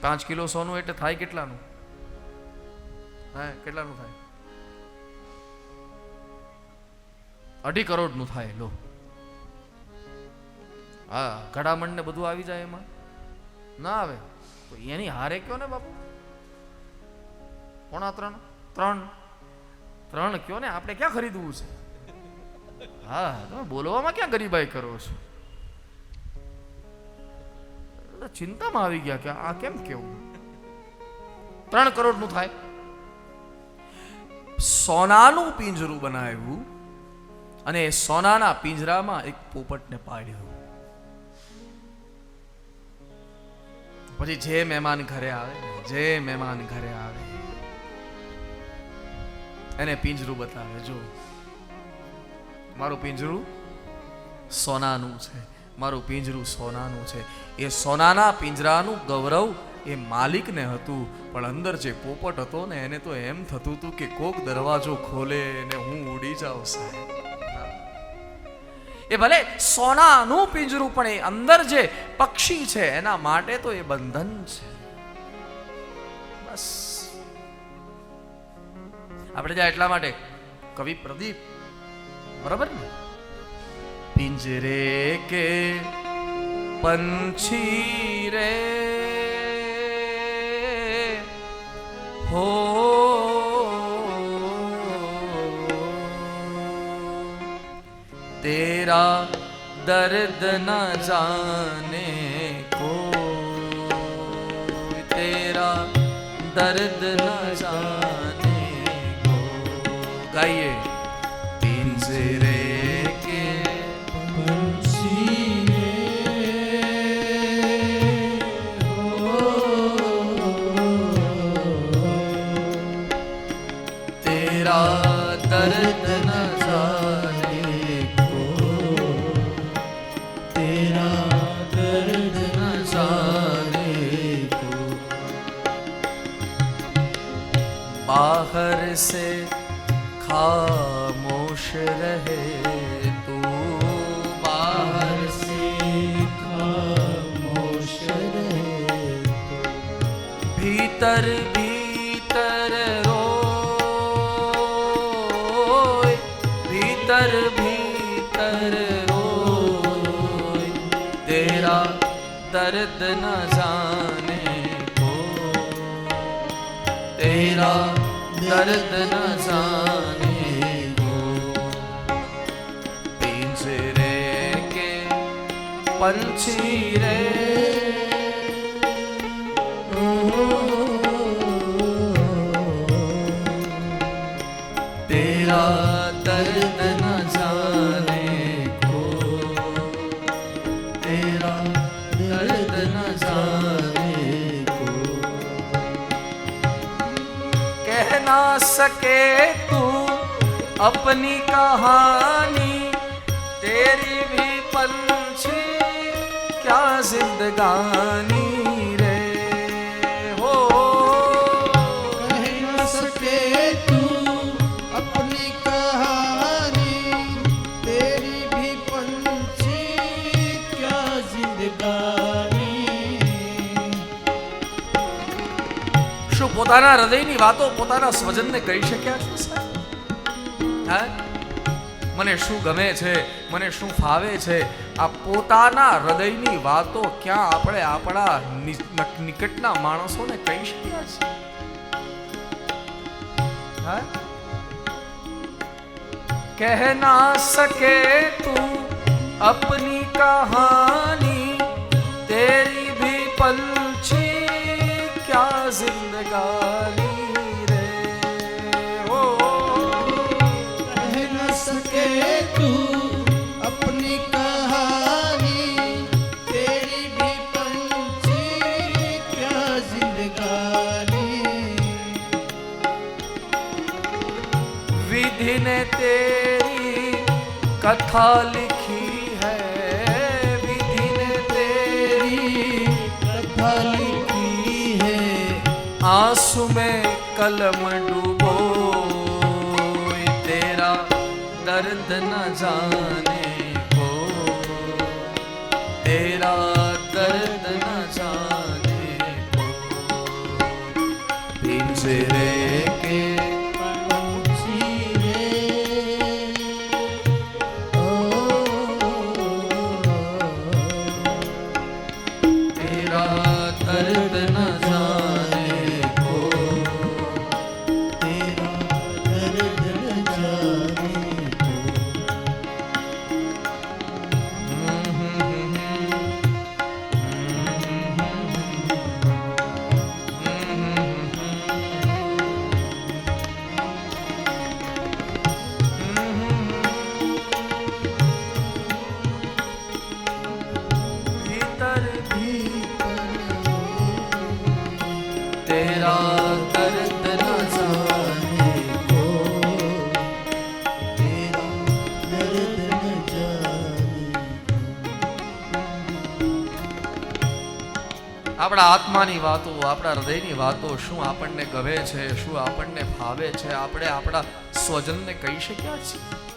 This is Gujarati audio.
પાંચ કિલો સોનું એટલે થાય કેટલાનું? હે, કેટલાનું થાય? અઢી કરોડનું થાય, લો. હા, ઘડામણ ને બધું આવી જાય એમાં. ના આવે? તો એની હારે કયો ને બાપુ? પોણા ત્રણ? ત્રણ? ત્રણ કયો ને? આપણે ક્યાં ખરીદવું છે? હા, તમે બોલવામાં ક્યાં ગરીબાઈ કરો છો? ચિંતામાં આવી ગયા કે આ કેમ કેવું? ત્રણ કરોડનું થાય. સોનાનું પિંજરું બનાવ્યું અને સોનાના પિંજરામાં એક પોપટને પાડ્યો. પછી જે મહેમાન ઘરે આવે, જે મહેમાન ઘરે આવે, એને પિંજરું બતાવે, જો, મારું પિંજરું સોનાનું છે. મારું પિંજરું સોનાનું છે. એ સોનાના પિંજરાનું ગૌરવ એ માલિકને હતું. પણ અંદર જે પોપટ હતો ને, એને તો એમ થતું હતું કે કોક દરવાજો ખોલે ને હું ઉડી જાઉં સાહેબ. એ ભલે સોનાનું પિંજરું, પણ એ અંદર જે પક્ષી છે, એના માટે તો એ બંધન છે. બસ. આપણે જ્યાં એટલા માટે કવિ પ્રદીપ. બરાબર ને? पिंजरे के पंछी रे हो तेरा दर्द न जाने को तेरा दर्द न जाने को गाइए बाहर से खामोश रहे तू बाहर से खामोश रहे भीतर भीतर भीतर भीतर रोय तेरा दर्द न जाने को तेरा दर्द न जाने को पिंजरे के पंछी रे ना सके तू अपनी कहानी। तेरी भी पंछी क्या जिंदगानी। પોતાના હૃદયની વાતો પોતાના સ્વજનને કહી શક્યા છો મને શું ગમે છે? મને શું ફાવે છે? આ પોતાના હૃદયની વાતો ક્યાં આપણે આપણા નિકટના માણસોને કહી શક્યા છે? કહ ના સકે તું અપની કહાની, તેરી ભી પલ્લ જિંદગાની રે ઓ કહે ન સકે તું અપની વિધિને તેરી કથાલી आंसू में कलम डूबो तेरा दर्द न जाने આપણા આત્માની વાતો, આપણા હૃદયની વાતો શું આપણને ગમે છે, શું આપણને ભાવે છે, આપણે આપણા સ્વજનને કહી શક્યા છીએ?